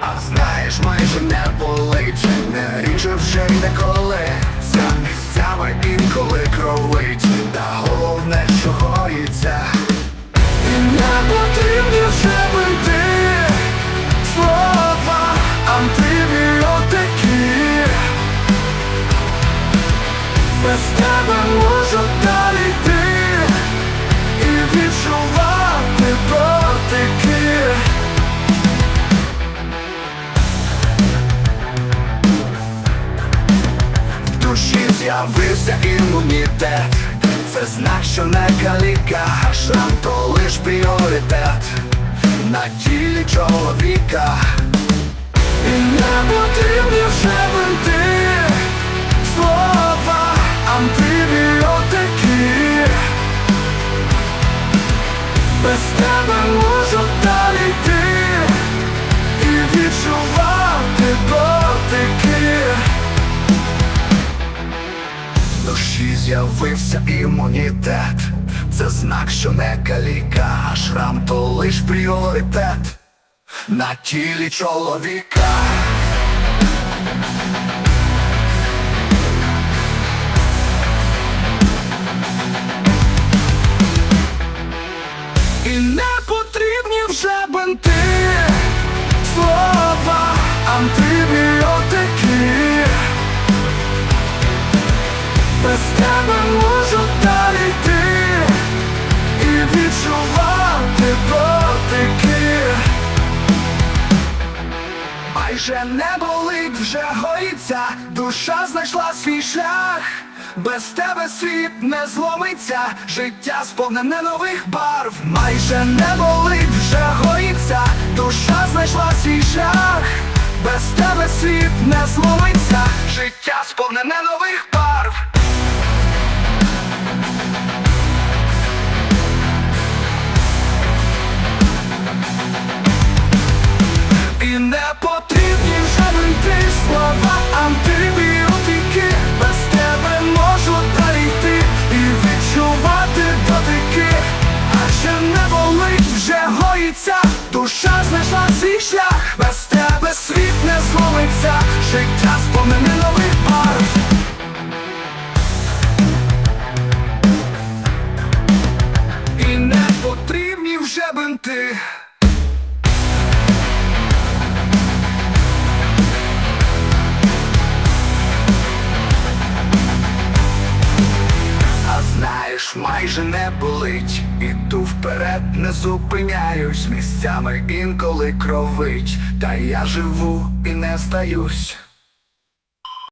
А знаєш, майже не болить, не ріже вже й ніколи Ця місцями інколи кровить, та головне, що гоїться з'явився імунітет. Це знак, що не каліка, шрам то лиш пріоритет. На тілі чоловіка. І не потрібні вже душі з'явився імунітет? Це знак, що не каліка, шрам то лиш пріоритет. На тілі чоловіка тебе можу йти і відчувати дотики Майже не болить, вже гоїться, душа знайшла свій шлях. Без тебе світ не зломиться, життя сповнене нових барв. Майже не болить, вже гоїться, душа знайшла свій шлях. Без тебе світ не зломиться, життя сповнене нових барв. Слова антибіотики. Без тебе можу далі йти і відчувати дотики. А ще не болить, вже гоїться, душа знайшла свій шлях. Без тебе світ не зломиться, життя сповнене нових барв І не потрібні вже бинти знаєш, майже не болить, іду вперед, не зупиняюсь, місцями інколи кровить, та я живу і не здаюсь.